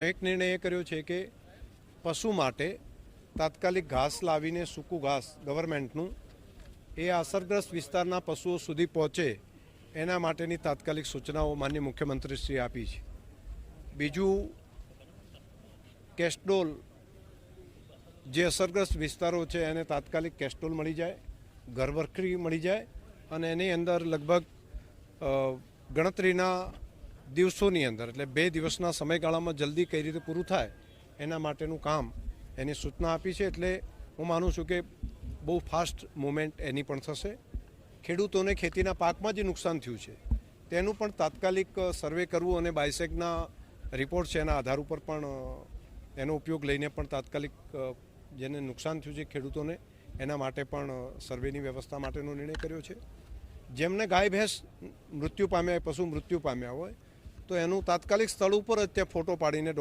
એક નિર્ણય એ કર્યો છે કે પશુ માટે તાત્કાલિક ઘાસ લાવીને સૂકું ઘાસ ગવર્મેન્ટનું એ અસરગ્રસ્ત વિસ્તારના પશુઓ સુધી પહોંચે એના માટેની તાત્કાલિક સૂચનાઓ માન્ય મુખ્યમંત્રીશ્રીએ આપી છે. બીજું કેસ્ટોલ જે અસરગ્રસ્ત વિસ્તારો છે એને તાત્કાલિક કેસ્ટોલ મળી જાય, ઘરવખરી મળી જાય અને એની અંદર લગભગ ગણતરીના દિવસોની અંદર, એટલે બે દિવસના સમયગાળામાં જલ્દી કઈ રીતે પૂરું થાય, એના માટેનું કામ એની સૂચના આપી છે, એટલે હું માનું છું કે બહુ ફાસ્ટ મુવમેન્ટ એની પણ થશે. ખેડૂતોને ખેતીના પાકમાં જે નુકસાન થયું છે, તેનું પણ તાત્કાલિક સર્વે કરવું અને બાયસેકના રિપોર્ટ છે એના આધાર ઉપર પણ એનો ઉપયોગ લઈને પણ તાત્કાલિક જેને નુકસાન થયું છે ખેડૂતોને, એના માટે પણ સર્વેની વ્યવસ્થા માટેનો નિર્ણય કર્યો છે. જેમને ગાય ભેંસ મૃત્યુ પામ્યા પશુ મૃત્યુ પામ્યા હોય તો એનું તાત્કાલિક સ્થળ ઉપર જ તે ફોટો પાડીને